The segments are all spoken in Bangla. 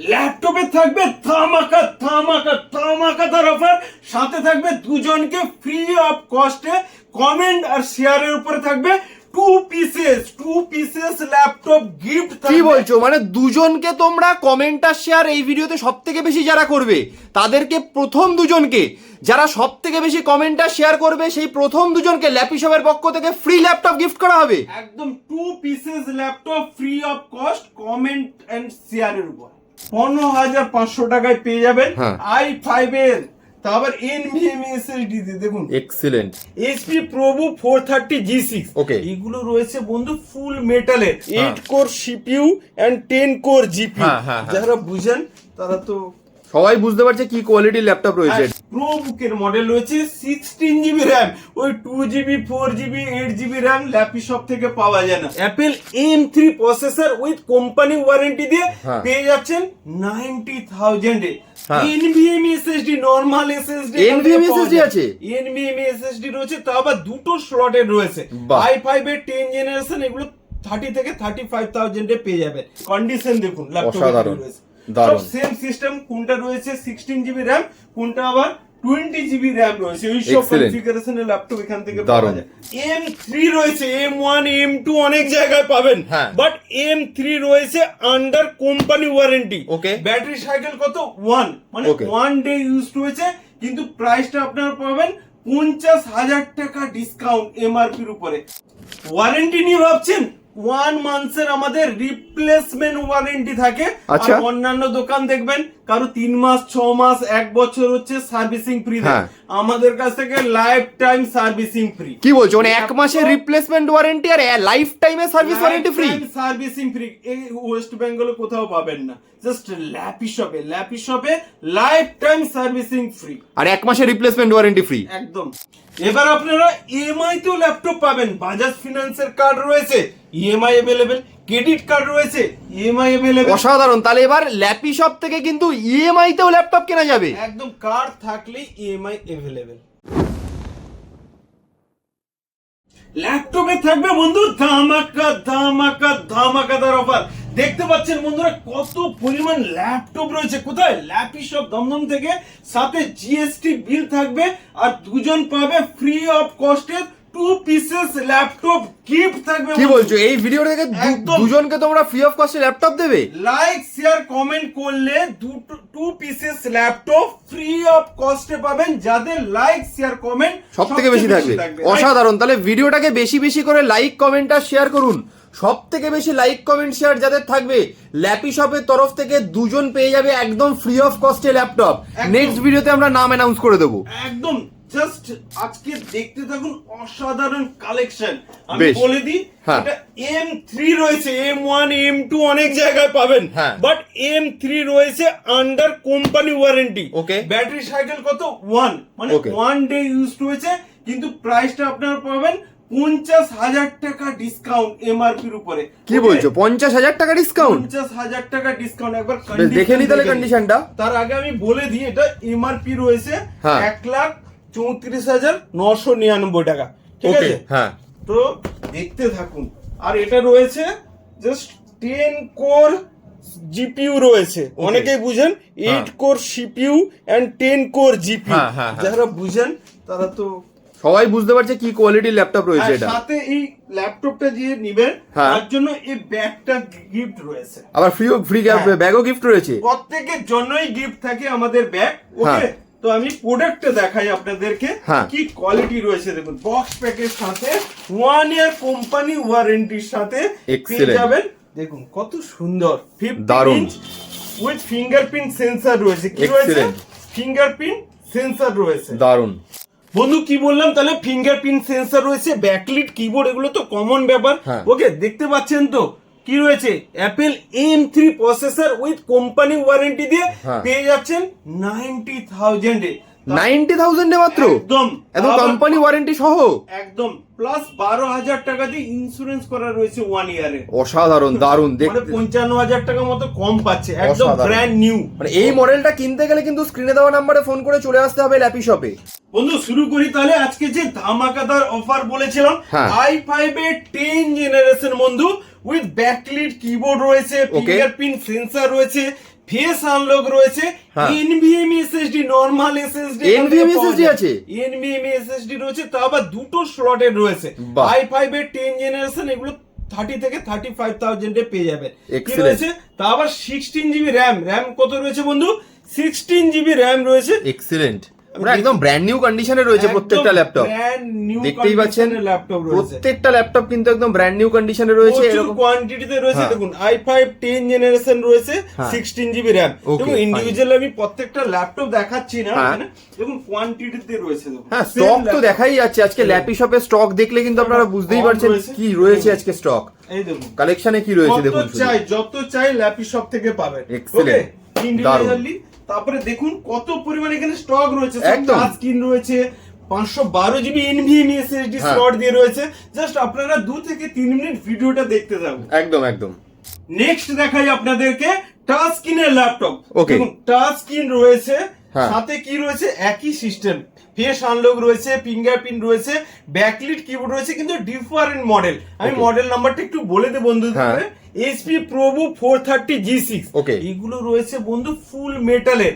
ল্যাপটপে থাকবে থামাকা থামাকা ধামাকাদার অফার সাথে থাকবে দুজনকে ফ্রি অফ কস্টে কমেন্ট আর শেয়ারের উপরে থাকবে two pieces two pieces laptop gift কি বলছো? মানে দুজনকে তোমরা কমেন্ট আর শেয়ার এই ভিডিওতে সব থেকে বেশি যারা করবে তাদেরকে প্রথম দুজনকে। যারা সব থেকে বেশি কমেন্ট আর শেয়ার করবে সেই প্রথম দুজনকে ল্যাপিশপের পক্ষ থেকে ফ্রি ল্যাপটপ গিফট করা হবে। একদম two pieces laptop free of cost comment and শেয়ারের উপর। পনেরো হাজার পাঁচশো টাকায় পেয়ে যাবেন হ্যাঁ। আই ফাইভ এর। তারপর এনভিএমই ডিজি দেখুন। Excellent HP ProBook four thirty G six okay এগুলো রয়েছে বন্ধু ফুল মেটালের হ্যাঁ। Eight core CPU and ten core হ্যাঁ, হ্যাঁ, হ্যাঁ। যারা বুঝেন তারা তো সবাই বুঝতে পারছে কি কোয়ালিটির ল্যাপটপ রয়েছে প্রো বুকের মডেল রয়েছে সিক্সটিন জিবি র্যাম ওই two GB four GB eight GB RAM laptop থেকে পাওয়া যায় না Apple M three processor with company warranty দিয়ে হ্যাঁ। পেয়ে যাচ্ছেন ninety থাউজেন্ডে। NVMe SSD normal SSD SSD আছে? এসএসডি রয়েছে তা আবার দুটো স্লটের রয়েছে। আই ফাইভ এর টেন জেনারেশন এগুলো থার্টি থেকে থার্টি ফাইভ থাউজেন্ডে পেয়ে যাবেন কন্ডিশন দেখুন ল্যাপটপ রয়েছে। সব সেম সিস্টেম কোনটা রয়েছে? সিক্সটিন জিবি র্যাম কোনটা আবার টোয়েন্টি জিবি র্যাম রয়েছে। ওই সব কনফিগারেশনের ল্যাপটপ এখান থেকে পাওয়া যায়। এম থ্রি রয়েছে এম ওয়ান এম টু অনেক জায়গায় পাবেন। বাট এম থ্রি রয়েছে under company warranty Okay. Battery cycle কত? ওয়ান মানে ওয়ান ডে ইউজ রয়েছে কিন্তু প্রাইসটা আপনারা পাবেন পঞ্চাশ হাজার টাকা ডিসকাউন্ট এমআরপির উপরে। ওয়ারেন্টি নিয়ে ভাবছেন? ওয়ান মান্থের আমাদের রিপ্লেসমেন্ট ওয়ারেন্টি থাকে আচ্ছা। আর অন্যান্য দোকান দেখবেন কারও তিন মাস ছ মাস এক বছর হচ্ছে সার্ভিসিং ফ্রি হ্যাঁ। আমাদের কাছ থেকে লাইফ টাইম সার্ভিসিং ফ্রি কি বলছো? মানে এক মাসের রিপ্লেসমেন্ট ওয়ারেন্টি আর লাইফ টাইমের service warranty free servicing free এই ওয়েস্ট বেঙ্গলে কোথাও পাবেন না। জাস্ট ল্যাপি শপে ল্যাপি শপে লাইফ টাইম সার্ভিসিং ফ্রি আর এক মাসের রিপ্লেসমেন্ট ওয়ারেন্টি ফ্রি একদম। এবার আপনারা ইএমআই তেও ল্যাপটপ পাবেন। বাজাজ ফিনান্সের কার্ড রয়েছে। ইএমআই অ্যাভেলেবেল ক্রেডিট কার্ড রয়েছে ইএমআই অ্যাভেলেবেল অসাধারণ তাহলে এবার ল্যাপি শপ থেকে কিন্তু ইএমআই তেও ল্যাপটপ কেনা যাবে। একদম কার্ড থাকলেই ইএমআই অ্যাভেলেবেল ল্যাপটপে থাকবে বন্ধু ধামাকা ধামাকা ধামাকাদার অফার দেখতে পাচ্ছেন বন্ধুরা কত পরিমাণ ল্যাপটপ রয়েছে। কোথায়? ল্যাপটপ দমদম থেকে সাথে জিএসটি বিল থাকবে আর দুজন পাবে ফ্রি অফ কস্টে টু পিসেস ল্যাপটপ গিফট থাকবে কি বলছো? এই ভিডিও থেকে দুজনকে তোমরা ফ্রি অফ কস্টে ল্যাপটপ দেবে? লাইক শেয়ার কমেন্ট করলে two pieces laptop free of কস্টে পাবেন। যাদের লাইক শেয়ার কমেন্ট সব থেকে বেশি থাকবে। অসাধারণ। তাহলে ভিডিওটাকে বেশি বেশি করে লাইক কমেন্ট আর শেয়ার করুন। সব থেকে বেশি লাইক কমেন্ট শেয়ার যাদের থাকবে ল্যাপি শপের তরফ থেকে দুজন পেয়ে যাবে একদম ফ্রি অফ কস্টে ল্যাপটপ নেক্সট ভিডিওতে আমরা নাম অ্যানাউন্স করে দেবো। একদম। জাস্ট আজকে দেখতে থাকুন অসাধারণ কালেকশন আমি বলে দিই হ্যাঁ। এটা এম থ্রি রয়েছে। এম ওয়ান এম টু অনেক জায়গায় পাবেন। বাট এম থ্রি রয়েছে under company warranty Okay. Battery cycle কত? ওয়ান মানে ওয়ান ডে ইউজ রয়েছে কিন্তু প্রাইসটা আপনারা পাবেন পঞ্চাশ হাজার টাকা ডিসকাউন্ট এমআরপির উপরে। কি বলছো? পঞ্চাশ হাজার টাকা ডিসকাউন্ট পঞ্চাশ হাজার টাকা ডিসকাউন্ট একবার দেখে নি তাহলে। কন্ডিশনটা তার আগে আমি বলে দিই এটা এমআরপি রয়েছে হ্যাঁ। এক লাখ চৌত্রিশ হাজার নশো নিরানব্বই টাকা। ঠিক আছে? হ্যাঁ। তো দেখতে থাকুন। আর এটা রয়েছে জাস্ট টেন কোর জিপিউ রয়েছে। অনেকেই বুঝেন eight core CPU and ten core হ্যাঁ। যারা বুঝেন তারা তো সবাই বুঝতে পারছে কি কোয়ালিটির ল্যাপটপ রয়েছে এটা। সাথে এই ল্যাপটপটা যে নিবেন হ্যাঁ। তার জন্য এই ব্যাগটা গিফট রয়েছে। আবার ফ্রি ফ্রি। ব্যাগও গিফট রয়েছে। প্রত্যেকের জন্যই গিফট থাকে আমাদের ব্যাগ ওকে। তো আমি প্রোডাক্টটা দেখাই আপনাদেরকে হ্যাঁ। কি কোয়ালিটি রয়েছে। দেখুন বক্স প্যাকের সাথে ওয়ান ইয়ার কোম্পানি ওয়ারেন্টির সাথে পেয়ে যাবেন। দেখুন কত সুন্দর। ইঞ্চ উইথ ফিঙ্গারপ্রিন্ট সেন্সর রয়েছে। কি রয়েছে. ফিঙ্গারপ্রিন্ট সেন্সর রয়েছে। দারুণ বন্ধু কি বললাম? তাহলে ফিঙ্গারপ্রিন্ট সেন্সর রয়েছে ব্যাকলিট কিবোর্ড এগুলো তো কমন ব্যাপার। হ্যাঁ। ওকে দেখতে পাচ্ছেন তো? কি রয়েছে? Apple M three processor with company warranty দিয়ে হ্যাঁ। পেয়ে যাচ্ছেন নাইনটি থাউজেন্ডে নাইনটি থাউজেন্ডে মাত্র? একদম। এত কোম্পানি ওয়ারেন্টি সহ? একদম। প্লাস বারো হাজার টাকা দিয়ে ইন্স্যুরেন্স করা রয়েছে ওয়ান ইয়ারে অসাধারণ দারুণ মানে দেখতে। পঞ্চান্ন হাজার টাকা মতো কম পাচ্ছে। একদম। ব্র্যান্ড নিউ মানে এই মডেলটা কিনতে গেলে কিন্তু স্ক্রিনে দেওয়া নাম্বারে ফোন করে চলে আসতে হবে ল্যাপি শপে বন্ধু শুরু করি তাহলে আজকে যে ধামাকাদার অফার বলেছিলাম। হ্যাঁ। আই ফাইভ এর টেন জেনারেশন বন্ধু উইথ ব্যাকলিট কিবোর্ড রয়েছে ফিঙ্গারপ্রিন্ট সেন্সর রয়েছে ফেস আনলক রয়েছে। NVMe SSD normal SSD NVMe SSD আছে? এনভিএমই এসএসডি রয়েছে তা আবার দুটো স্লটের রয়েছে। আই ফাইভ এর টেন জেনারেশন এগুলো থার্টি থেকে থার্টি ফাইভ থাউজেন্ডে পেয়ে যাবেন। কি. রয়েছে? তা আবার সিক্সটিন জিবি র্যাম র্যাম কত রয়েছে বন্ধু? সিক্সটিন জিবি র্যাম রয়েছে। এক্সিলেন্ট একদম ব্র্যান্ড নিউ কন্ডিশনে রয়েছে প্রত্যেকটা ল্যাপটপ দেখতেই পাচ্ছেন? প্রত্যেকটা ল্যাপটপ কিন্তু একদম ব্র্যান্ড নিউ কন্ডিশনে রয়েছে এরকম কোয়ান্টিটিতে রয়েছে হ্যাঁ। দেখুন আই ফাইভ টেন জেনারেশন রয়েছে হ্যাঁ। সিক্সটিন জিবি র্যাম দেখুন ইন্ডিভিজুয়াল আমি প্রত্যেকটা ল্যাপটপ দেখাচ্ছি না হ্যাঁ। দেখুন কোয়ান্টিটিতে রয়েছে দেখুন। হ্যাঁ স্টক তো দেখাই যাচ্ছে আজকে ল্যাপি শপে স্টক দেখলে কিন্তু আপনারা বুঝতেই পারছেন কি রয়েছে আজকে স্টক এই দেখুন। কালেকশনে কি রয়েছে দেখুন চাই যত চাই ল্যাপি শপ থেকে পাবেন. ইন্ডিভিজুয়ালি তারপরে দেখুন কত পরিমাণে এখানে স্টক রয়েছে একদম। স্ক্রিন রয়েছে। পাঁচশো বারো GB NVMe SSD D slot দিয়ে রয়েছে। জাস্ট আপনারা দু থেকে তিন মিনিট ভিডিওটা দেখতে যাবেন একদম একদম। নেক্সট দেখাই আপনাদেরকে টাচ স্ক্রিনের ল্যাপটপ ওকে টাচ স্ক্রিন রয়েছে। সাথে কি রয়েছে? একই সিস্টেম ফেস আনলক রয়েছে ফিঙ্গারপ্রিন্ট রয়েছে ব্যাকলিট কিবোর্ড রয়েছে কিন্তু ডিফারেন্ট মডেল আমি মডেল নাম্বারটা একটু বলে দেব বন্ধুদের হ্যাঁ। HP ProBook four thirty G six. এগুলো রয়েছে বন্ধু ফুল মেটালের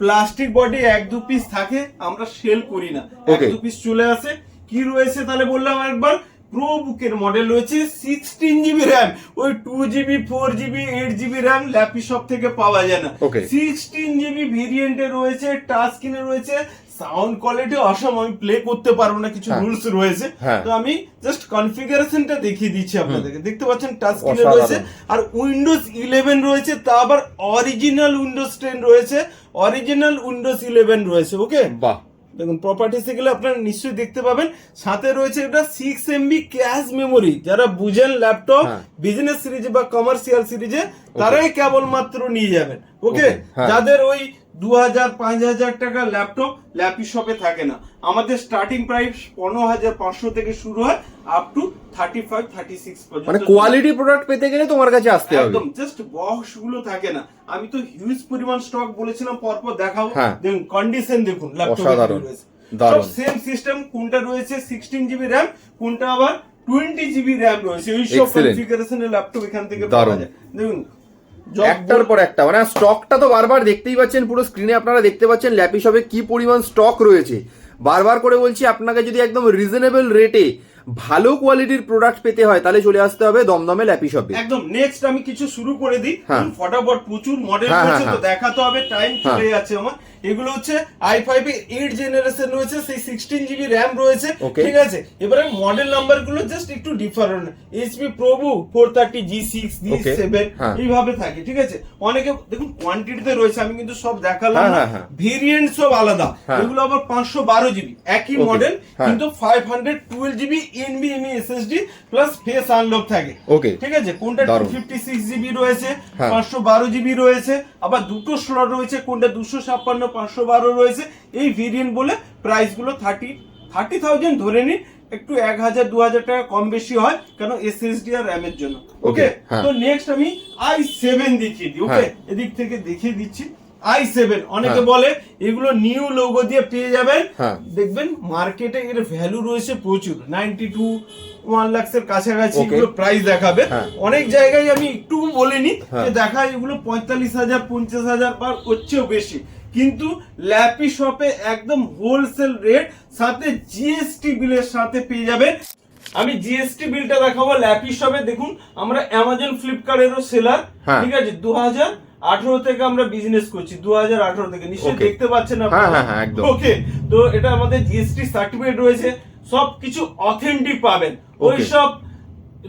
প্লাস্টিক বডি এক দু পিস থাকে আমরা সেল করি না। এক দু পিস চলে আসে। কি রয়েছে তাহলে বললাম একবার প্রো বুকের মডেল রয়েছে সিক্সটিন জিবি র্যাম ওই two GB four GB eight GB RAM lappy সব থেকে পাওয়া যায় না। সিক্সটিন জিবি ভেরিয়েন্টে রয়েছে টাচ স্ক্রিনে রয়েছে সাউন্ড কোয়ালিটি অসম আমি প্লে করতে পারব না কিছু হ্যাঁ। রুলস রয়েছে। হ্যাঁ। তো আমি জাস্ট কনফিগারেশনটা দেখিয়ে দিচ্ছি আপনাদেরকে। দেখতে পাচ্ছেন টাচ স্ক্রিনে রয়েছে আর উইন্ডোজ ইলেভেন রয়েছে তা আবার অরিজিনাল উইন্ডোজ টেন রয়েছে। অরিজিনাল উইন্ডোজ ইলেভেন রয়েছে ওকে বাহ। দেখুন প্রপার্টিসে গেলে আপনারা নিশ্চয়ই দেখতে পাবেন সাথে রয়েছে এটা সিক্স এমবি ক্যাশ মেমোরি যারা বুঝেন ল্যাপটপ। বিজনেস সিরিজে বা কমার্শিয়াল সিরিজে তারাই কেবলমাত্র নিয়ে যাবেন ওকে হ্যাঁ। যাদের ওই দু হাজার পাঁচ হাজার টাকার ল্যাপটপ ল্যাপি শপে থাকে না। আমাদের স্টার্টিং প্রাইস পনেরো হাজার পাঁচশো থেকে শুরু হয় up to thirty five thirty six পর্যন্ত। মানে কোয়ালিটি প্রোডাক্ট পেতে গেলে তোমার কাছে আসতে হবে। একদম জাস্ট বক্সগুলো থাকে না। আমি তো হিউজ পরিমাণ স্টক বলেছিলাম পরপর দেখাবো। হ্যাঁ। দেখুন কন্ডিশন দেখুন। ল্যাপটপ দারুণ। সেম সিস্টেম কোনটা রয়েছে? সিক্সটিন জিবি র্যাম কোনটা আবার টোয়েন্টি জিবি র্যাম রয়েছে। ওই সব কনফিগারেশনের ল্যাপটপ এখান থেকে পাওয়া যায়। দেখুন একটার পর একটা। মানে স্টকটা তো বারবার দেখতেই পাচ্ছেন পুরো স্ক্রিনে আপনারা দেখতে পাচ্ছেন ল্যাপি শপে কি পরিমাণ স্টক রয়েছে। বারবার করে বলছি আপনাকে যদি একদম রিজনেবল রেটে ভালো কোয়ালিটির প্রোডাক্ট পেতে হয় তাহলে চলে আসতে হবে দমদমে ল্যাপি শপে একদম নেক্সট আমি কিছু শুরু করে দিই। হ্যাঁ। ফটাফট প্রচুর মডেল হ্যাঁ, রয়েছে হ্যাঁ, তো দেখাতে হবে টাইম। চলে যাচ্ছে আমার। এগুলো হচ্ছে আই ফাইভ এইট জেনারেশন রয়েছে সেই সিক্সটিন জিবি র্যাম রয়েছে ঠিক আছে এবারে মডেল নাম্বারগুলো জাস্ট একটু different HP ProBook four thirty G six G seven হ্যাঁ। এইভাবে থাকে ঠিক আছে অনেকে দেখুন কোয়ান্টিটিতে রয়েছে আমি কিন্তু সব দেখালাম হ্যাঁ, না হ্যাঁ, হ্যাঁ। ভেরিয়েন্ট সব আলাদা হ্যাঁ। এগুলো আবার পাঁচশো বারো জিবি একই মডেল হ্যাঁ। কিন্তু ফাইভ হান্ড্রেড টুয়েলভ জিবি এনবিএমই এসএসডি প্লাস ফেস আনলক থাকে Okay. ঠিক আছে কোনটা টু ফিফটি সিক্স জিবি রয়েছে হ্যাঁ। পাঁচশো বারো জিবি রয়েছে আবার দুটো স্লট রয়েছে কোনটা দুশো ছাপ্পান্ন পাঁচশো বারো রয়েছে এই ভেরিয়েন্ট বলে প্রাইসগুলো থার্টি থার্টি থাউজেন্ড ধরে নিন একটু এক হাজার দু হাজার টাকা কম বেশি হয় কেন এসএসডি আর র্যাম এর জন্য ওকে হ্যাঁ। তো নেক্সট আমি আই সেভেন দেখিয়ে দিই ওকে হ্যাঁ। এদিক থেকে দেখিয়ে দিচ্ছি আই সেভেন অনেকে হ্যাঁ। বলে এগুলো নিউ লোগো দিয়ে পেয়ে যাবেন। দেখবেন মার্কেটে এর ভ্যালু রয়েছে প্রচুর নাইনটি টু ওয়ান লাক্সের কাছাকাছি এগুলো প্রাইস দেখাবে। অনেক জায়গায় আমি একটু বলিনি। যে দেখায় এগুলো পঁয়তাল্লিশ হাজার পঞ্চাশ হাজার পার হচ্ছেও বেশি কিন্তু ল্যাপি শপে একদম হোলসেল রেট সাথে জিএসটি বিলের সাথে পেয়ে যাবেন। আমি জিএসটি বিলটা দেখাবো ল্যাপি শপে। দেখুন আমরা অ্যামাজন ফ্লিপকার্টেরও সেলার হ্যাঁ। ঠিক আছে দু হাজার আঠারো থেকে আমরা বিজনেস করছি দু হাজার আঠারো থেকে। নিশ্চয়ই দেখতে পাচ্ছেন হ্যাঁ, হ্যাঁ, হ্যাঁ, একদম। ওকে তো এটা আমাদের জিএসটি সার্টিফিকেট রয়েছে। সবকিছু অথেন্টিক পাবেন। ওই. সব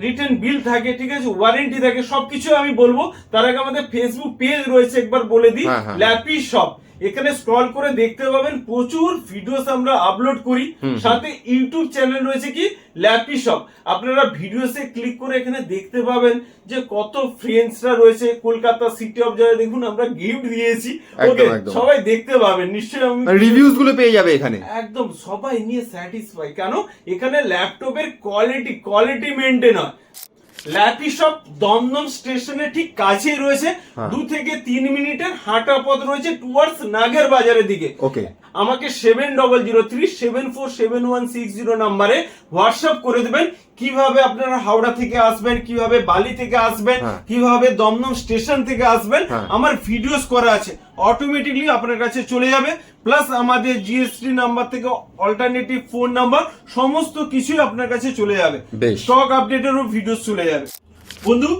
রিটার্ন বিল থাকে ঠিক আছে ওয়ারেন্টি থাকে সবকিছু আমি বলব। তার আগে আমাদের ফেসবুক পেজ রয়েছে একবার বলে দিই। হ্যাঁ, হ্যাঁ। Lappy shop. এখানে স্ক্রল করে দেখতে পাবেন প্রচুর ভিডিওস আমরা আপলোড করি। সাথে ইউটিউব চ্যানেল রয়েছে কি? ল্যাপি শপ আপনারা ভিডিওসে ক্লিক করে এখানে দেখতে পাবেন যে কত ফ্রেন্ডসরা রয়েছে। কলকাতা সিটি অফ জয় দেখুন আমরা গিফট দিয়েছি। ওকে সবাই দেখতে পাবেন। নিশ্চয়ই আমি রিভিউজগুলো পেয়ে যাবে এখানে। একদম সবাই নিয়ে স্যাটিসফাই কেন? এখানে ল্যাপটপের কোয়ালিটি কোয়ালিটি মেনটেন হয়। ল্যাপি শপ দমদম স্টেশনের ঠিক কাছেই রয়েছে। হ্যাঁ। দু থেকে তিন মিনিটের হাঁটা পথ রয়েছে টুয়ার্ডস নাগের বাজারের দিকে। ওকে আমাকে seven double zero three seven four seven one six zero নাম্বারে হোয়াটসঅ্যাপ করে দেবেন। কীভাবে আপনারা হাওড়া থেকে আসবেন কীভাবে বালি থেকে আসবেন হ্যাঁ। কীভাবে দমদম স্টেশন থেকে আসবেন হ্যাঁ। আমার ভিডিওস করা আছে। অটোমেটিকলি আপনার কাছে চলে যাবে। প্লাস আমাদের জিএসটি নাম্বার থেকে অল্টারনেটিভ ফোন নাম্বার সমস্ত কিছুই আপনার কাছে চলে যাবে। স্টক আপডেটেরও ভিডিওস চলে যাবে। বন্ধু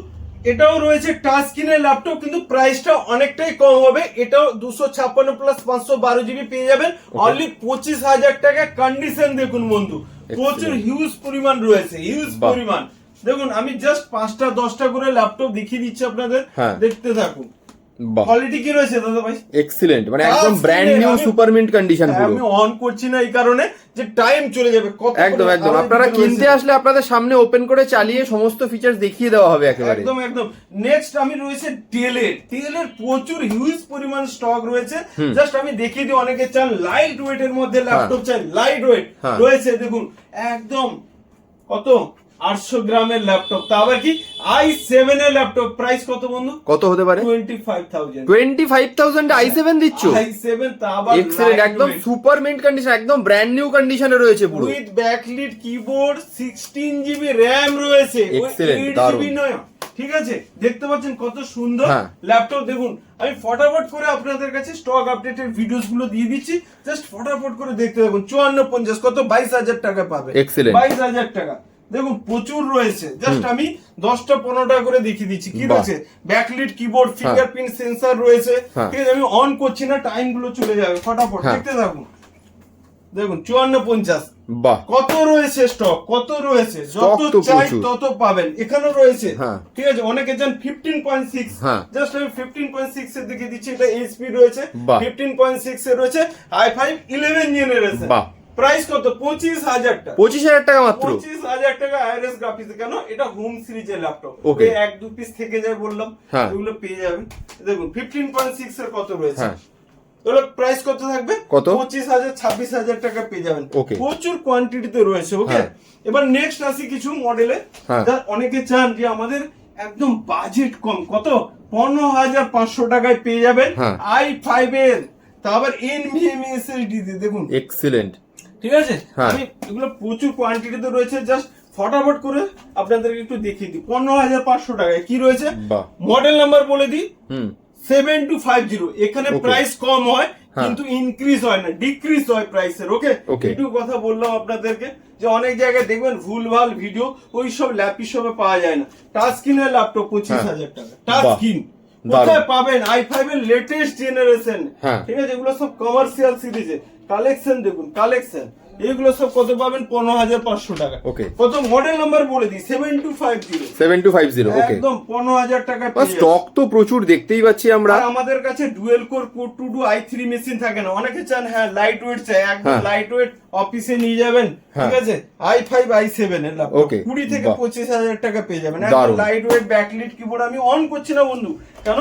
এটাও রয়েছে টাচ স্ক্রিনের ল্যাপটপ কিন্তু প্রাইসটা অনেকটাই কম হবে। এটাও দুশো ছাপ্পান্ন প্লাস পাঁচশো বারো জিবি পেয়ে যাবেন। অনলি পঁচিশ হাজার টাকা কন্ডিশন দেখুন বন্ধু। প্রচুর হিউজ পরিমাণ রয়েছে হিউজ। পরিমাণ। দেখুন আমি জাস্ট পাঁচটা দশটা করে ল্যাপটপ দেখিয়ে দিচ্ছি আপনাদের। হ্যাঁ। দেখতে থাকুন। কোয়ালিটি কি রয়েছে দাদা ভাই? এক্সিলেন্ট মানে একদম brand new super mint condition পুরো। আমি অন করছি না এই কারণে যে টাইম চলে যাবে কত একদম একদম। আপনারা কিনতে আসলে আপনাদের সামনে ওপেন করে চালিয়ে সমস্ত ফিচার্স দেখিয়ে দেওয়া হবে একেবারে। একদম একদম। নেক্সট আমি রয়েছে টেলের টেলের প্রচুর হিউজ পরিমাণ স্টক রয়েছে। জাস্ট আমি দেখিয়ে দিই অনেকে চান লাইট ওয়েট এর মধ্যে ল্যাপটপ চাই লাইট ওয়েট হ্যাঁ। রয়েছে দেখুন। একদম কত? আটশো গ্রামের ল্যাপটপ তা আবার কি? আই সেভেন এর ল্যাপটপ প্রাইস কত বন্ধু? কত হতে পারে? Twenty five thousand twenty five thousand I seven দিচ্ছ? আই সেভেন তা আবার এক্সিলেন্ট একদম সুপার মিন্ট কন্ডিশন একদম ব্র্যান্ড নিউ কন্ডিশনে রয়েছে পুরো। With backlit keyboard sixteen GB RAM রয়েছে। দারুণ। নয়। ঠিক আছে? দেখতে পাচ্ছেন কত সুন্দর। ল্যাপটপ দেখুন আমি ফটাফট করে আপনাদের কাছে স্টক আপডেটের ভিডিওসগুলো দিয়ে দিচ্ছি। জাস্ট ফটাফট করে দেখতে থাকুন। চুয়ান্ন পঞ্চাশ কত? বাইশ হাজার টাকা পাবে. বাইশ হাজার টাকা। দেখুন প্রচুর রয়েছে। জাস্ট আমি দশটা পনেরোটা করে দেখিয়ে দিচ্ছি। কি রয়েছে? ব্যাকলিট কিবোর্ড ফিঙ্গারপ্রিন্ট সেন্সর রয়েছে। হ্যাঁ। ঠিক আছে আমি অন করছি না টাইমগুলো চলে যাবে ফটাফট। হ্যাঁ। দেখতে থাকুন। দেখুন চুয়ান্ন পঞ্চাশ। বাহ। কত রয়েছে স্টক কত রয়েছে? যত চাই তত পাবেন। এখানেও রয়েছে। হ্যাঁ। ঠিক আছে অনেকে যান ফিফটিন পয়েন্ট সিক্স। জাস্ট আমি ফিফটিন পয়েন্ট সিক্স এর দিকে দিচ্ছি এটা এইচপি রয়েছে। ফিফটিন পয়েন্ট সিক্স এর রয়েছে I five eleven generation. Price কত? পঁচিশ হাজার টাকা। পঁচিশ হাজার টাকা মাত্র? পঁচিশ হাজার টাকা আইআরএস গ্রাফিক্স কেন? এটা হোম সিরিজের ল্যাপটপ Okay. এক দু পিস থেকে যায় বললাম হ্যাঁ। এগুলো পেয়ে যাবেন। দেখুন ফিফটিন পয়েন্ট সিক্স এর কত রয়েছে? হ্যাঁ। এগুলো প্রাইস কত থাকবে? কত? পঁচিশ হাজার ছাব্বিশ হাজার টাকা পেয়ে যাবেন। Okay. প্রচুর কোয়ান্টিটিতে রয়েছে ওকে হ্যাঁ। এবার নেক্সট আসি কিছু মডেলে। অনেকে চান যে আমাদের একদম বাজেট কম। কত? পনেরো হাজার পাঁচশো টাকায় পেয়ে যাবেন। আই ফাইভ এর। তা আবার এনভিএম এসএসডি দেখুন। এক্সিলেন্ট ঠিক আছে? হ্যাঁ। আমি এগুলো প্রচুর কোয়ান্টিটিতে রয়েছে জাস্ট ফটাফট করে আপনাদেরকে একটু দেখিয়ে দিই। পনেরো হাজার পাঁচশো টাকায়। কি রয়েছে? মডেল নাম্বার বলে দিই। সেভেন টু ফাইভ জিরো এখানে প্রাইস কম হয় হ্যাঁ। কিন্তু ইনক্রিজ হয় না ডিক্রিজ হয় প্রাইসের ওকে একটু কথা বললাম আপনাদেরকে যে অনেক জায়গায় দেখবেন ভুলভাল ভিডিও ওই সব ল্যাপি পাওয়া যায় না। টাচ স্ক্রিনের ল্যাপটপ পঁচিশ হ্যাঁ। হাজার টাকা। টাচ। স্ক্রিন। কোথায় পাবেন? আই ফাইভ এর লেটেস্ট জেনারেশন। ঠিক আছে? এগুলো সব কমার্শিয়াল সিরিজে কালেকশন দেখুন কালেকশন এগুলো সব কত পাবেন? পনেরো হাজার পাঁচশো টাকা। ওকে কত মডেল নাম্বার বলে দিই seven two five zero seven two five zero okay একদম পনেরো হাজার টাকা স্টক তো প্রচুর দেখতেই পাচ্ছি আমরা। আমাদের কাছে dual core core two two I three machine থাকে না। অনেকে চান হ্যাঁ লাইট ওয়েট চাই একদম। লাইট ওয়েট অফিসে নিয়ে যাবেন হ্যাঁ। ঠিক আছে? আই ফাইভ আই সেভেন এর Okay, কুড়ি থেকে পঁচিশ হাজার টাকা পেয়ে যাবেন। একদম লাইট ওয়েট ব্যাকলিট কিবোর্ড আমি অন করছি না বন্ধু। কেন?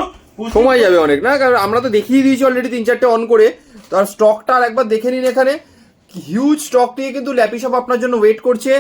সময় যাবে অনেক না? কারণ আমরা তো দেখিয়ে দিয়েছি অলরেডি তিন চারটে অন করে। তার স্টকটা আর একবার দেখে নিন এখানে। হিউজ স্টক নিয়ে কিন্তু ল্যাপি শপ আপনার জন্য ওয়েট করছে।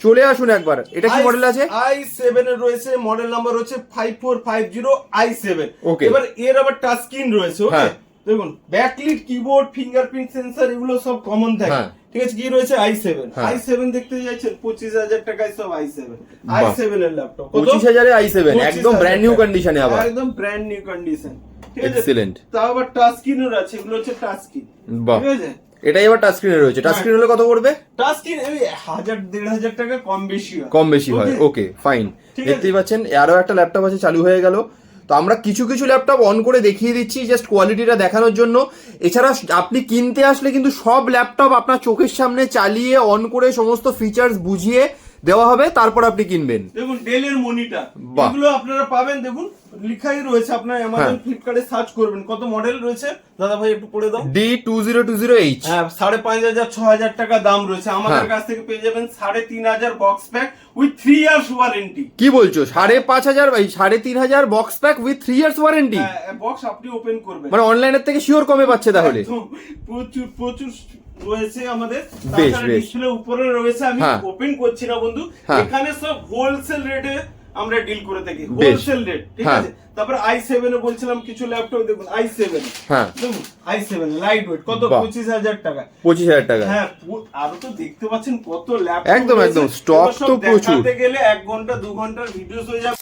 চলে আসুন একবার। এটা কি মডেল আছে? I সেভেন এর রয়েছে মডেল নাম্বার হচ্ছে five four five zero I seven এবার এর আবার টাচ স্ক্রিন রয়েছে ওকে হ্যাঁ। দেখুন ব্যাকলিট কিবোর্ড ফিঙ্গারপ্রিন্ট সেন্সর এগুলো সব কমন থাকে হ্যাঁ। ঠিক আছে কি রয়েছে? I seven. আই সেভেন দেখতে যাচ্ছেন পঁচিশ হাজার টাকায় সব আই সেভেন আই। সেভেন এর ল্যাপটপ পঁচিশ হাজারে আই সেভেন একদম ব্র্যান্ড নিউ কন্ডিশনে আবার। একদম ব্র্যান্ড নিউ কন্ডিশন ঠিক আছে? Excellent. তাও আবার টাচ স্ক্রিনের আছে এগুলো হচ্ছে টাচ স্ক্রিন ঠিক আছে? এটাই এবার টাচ স্ক্রিনে রয়েছে। টাচ স্ক্রিন হলে কত পড়বে? টাচ স্ক্রিন এই 1000 1500 টাকা কম বেশি হয়। কম বেশি হয়। ওকে ফাইন দেখতেই পাচ্ছেন আরও একটা ল্যাপটপ আছে চালু হয়ে গেল। তো আমরা কিছু কিছু ল্যাপটপ অন করে দেখিয়ে দিচ্ছি জাস্ট কোয়ালিটিটা দেখানোর জন্য। এছাড়া আপনি কিনতে আসলে কিন্তু সব ল্যাপটপ আপনার চোখের সামনে চালিয়ে অন করে সমস্ত ফিচার্স বুঝিয়ে দেওয়া হবে তারপর আপনি কিনবেন। দেখুন ডেলের মনিটর বাহ। এগুলো আপনারা পাবেন দেখুন লিখাই রয়েছে আপনার অ্যামাজন। ফ্লিপকার্টে সার্চ করবেন। কত মডেল রয়েছে? দাদা ভাই একটু পড়ে দাও। D two zero two zero H হ্যাঁ সাড়ে পাঁচ হাজার ছ হাজার টাকা দাম রয়েছে। আমাদের হ্যাঁ। কাছ থেকে পেয়ে যাবেন সাড়ে তিন হাজার box pack with three years warranty কি বলছো? সাড়ে পাঁচ হাজার এই সাড়ে তিন হাজার box pack with three years warranty box আপনি ওপেন করবেন। মানে অনলাইনের থেকে শিওর কমে পাচ্ছে তাহলে। প্রচুর প্রচুর। রয়েছে আমাদের। তাছাড়া ডিসপ্লে উপরে রয়েছে আমি হ্যাঁ। ওপেন করছি না বন্ধু। হ্যাঁ। এখানে সব হোলসেল রেটে আমরা ডিল করে থাকি। হোলসেল রেট ঠিক হ্যাঁ। আছে? তারপরে আই সেভেন এ বলছিলাম কিছু ল্যাপটপ দেখুন আই সেভেন হ্যাঁ। আই সেভেন লাইট ওয়েট কত? পঁচিশ হাজার টাকা। পঁচিশ হাজার টাকা। হ্যাঁ আরও তো দেখতে পাচ্ছেন কত ল্যাপটপ একদম, একদম, সব তো প্রচুর। গেলে এক ঘণ্টা দু ঘণ্টার ভিডিও হয়ে যাবে।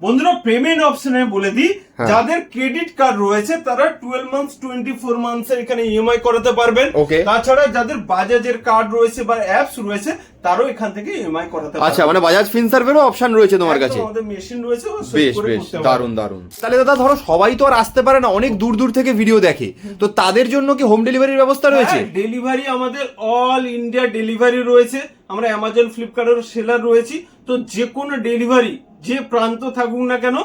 বন্ধুরা পেমেন্ট অপশনে বলে দিই হ্যাঁ। যাদের ক্রেডিট কার্ড রয়েছে তারা twelve months twenty four months এর এখানে ইএমআই করাতে পারবেন। তাছাড়া যাদের বাজাজের কার্ড রয়েছে বা অ্যাপস রয়েছে তারও এখান থেকে ইএমআই করাতে আচ্ছা মানে বাজাজ ফিনসার্ভেরও অপশন রয়েছে তোমার কাছে? আমাদের মেশিন রয়েছে বেশ বেশ দারুণ দারুণ তাহলে দাদা ধরো সবাই তো আর আসতে পারে না অনেক দূর দূর থেকে ভিডিও দেখে। তো তাদের জন্য কি হোম ডেলিভারির ব্যবস্থা রয়েছে? হ্যাঁ, ডেলিভারি আমাদের অল ইন্ডিয়া ডেলিভারি রয়েছে। আমরা অ্যামাজন ফ্লিপকার্টের সেলার রয়েছি। তো যে কোনো ডেলিভারি যে প্রান্ত থাকুক না কেন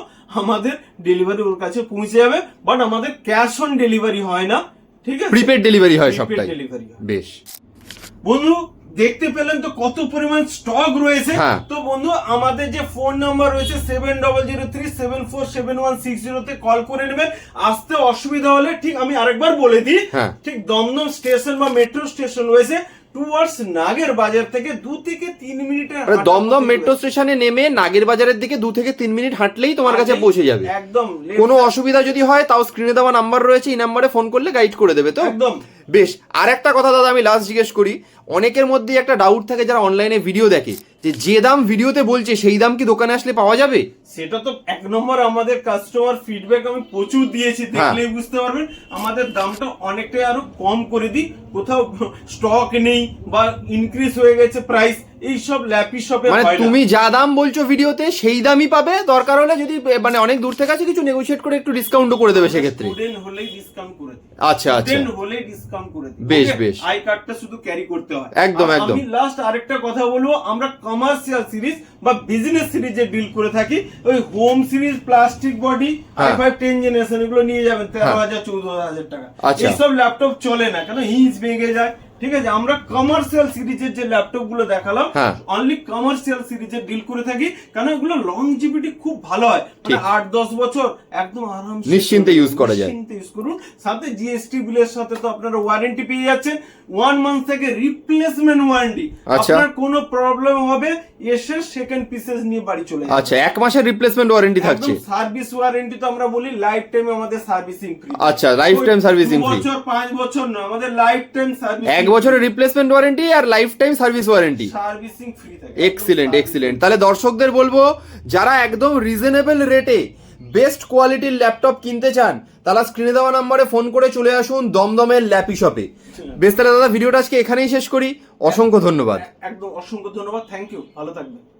আমাদের ডেলিভারি ওর কাছে পৌঁছে যাবে। বাট আমাদের ক্যাশ অন ডেলিভারি হয় না। ঠিক আছে? প্রিপেড ডেলিভারি হয় সবটাই। delivery বেশ। বন্ধু দেখতে পেলেন তো কত পরিমাণ স্টক রয়েছে? হ্যাঁ। তো বন্ধু আমাদের যে ফোন নাম্বার রয়েছে seven double zero three seven four seven one six জিরোতে কল করে নেবেন। আসতে অসুবিধা হলে ঠিক আমি আরেকবার বলে দিই। হ্যাঁ। ঠিক দমদম স্টেশন বা মেট্রো স্টেশন রয়েছে। টুয়ার্ডস নাগের বাজার থেকে দু থেকে তিন মিনিটের মানে দমদম মেট্রো স্টেশনে নেমে নাগের বাজারের দিকে দু থেকে তিন মিনিট হাঁটলেই তোমার কাছে পৌঁছে যাবে। একদম কোনো অসুবিধা যদি হয় তাও স্ক্রিনে দেওয়া নাম্বার রয়েছে এই নাম্বারে ফোন করলে গাইড করে দেবে তো? একদম। বেশ আর একটা কথা দাদা আমি লাস্ট জিজ্ঞেস করি অনেকের মধ্যেই একটা ডাউট থাকে যারা অনলাইনে ভিডিও দেখে। যে যে দাম ভিডিওতে বলছে সেই দাম কি দোকানে আসলে পাওয়া যাবে? সেটা তো এক নম্বর আমাদের কাস্টমার ফিডব্যাক আমি প্রচুর দিয়েছি দেখলে দেখলেই বুঝতে পারবেন। আমাদের দামটা অনেকটাই আরও কম করে দিই। কোথাও স্টক নেই বা ইনক্রিজ হয়ে গেছে প্রাইস এই সব ল্যাপি শপে মানে তুমি যা দাম বলছো ভিডিওতে সেই দামই পাবে। দরকার হলে যদি মানে অনেক দূর থেকে আছে কিছু নেগোশিয়েট করে একটু ডিসকাউন্টও করে দেবে সেক্ষেত্রে। স্টুডেন্ট হলেই ডিসকাউন্ট করে দিই। আচ্ছা আচ্ছা। স্টুডেন্ট হলেই ডিসকাউন্ট করে দিই। বেশ, বেশ। আই কার্ডটা শুধু ক্যারি করতে হয়। একদম, একদম। আমি লাস্ট আরেকটা কথা বলব। আমরা কমার্শিয়াল সিরিজ বা বিজনেস সিরিজে ডিল করে থাকি ওই home series plastic body I. Five ten generation এগুলো নিয়ে যাবেন তেরো হ্যাঁ। হাজার চৌদ্দ হাজার টাকা। আচ্ছা। এইসব ল্যাপটপ চলে না। কেন? হিঞ্জ ভেঙে যায়। ঠিক আছে আমরা কমার্শিয়াল সিরিজের যে ল্যাপটপগুলো দেখালাম। অনলি কমার্শিয়াল সিরিজে ডিল করে থাকি কারণ এগুলো লংজিভিটি খুব ভালো হয় মানে আট দশ বছর একদম আরামসে নিশ্চিন্তে use করা যায়। নিশ্চিন্তে ইউজ করুন সাথে জিএসটি বিলের সাথে তো আপনারা ওয়ারেন্টি পেয়ে যাচ্ছেন ওয়ান মান্থ থেকে রিপ্লেসমেন্ট ওয়ারেন্টি আচ্ছা। আপনার কোনো প্রবলেম হবে এসে সেকেন্ড পিসেস নিয়ে বাড়ি চলে যাবে আচ্ছা এক মাসের রিপ্লেসমেন্ট ওয়ারেন্টি থাকছে সার্ভিস ওয়ারেন্টি তো আমরা বলি লাইফ টাইম আমাদের সার্ভিসিং ফ্রি আচ্ছা, lifetime servicing free। বছর পাঁচ বছর না আমাদের লাইফ টাইম সার্ভিস বছরের রিপ্লেসমেন্ট ওয়ারেন্টি আর lifetime service warranty servicing free থাকে। এক্সিলেন্ট এক্সিলেন্ট তাহলে দর্শকদের বলব যারা একদম রিজনেবল রেটে বেস্ট কোয়ালিটির ল্যাপটপ কিনতে চান তারা স্ক্রিনে দেওয়া নাম্বারে ফোন করে চলে আসুন দমদমের ল্যাপি শপে বেশ তাহলে দাদা ভিডিওটা আজকে এখানেই শেষ করি। অসংখ্য ধন্যবাদ। একদম অসংখ্য ধন্যবাদ। থ্যাংক ইউ ভালো থাকবেন।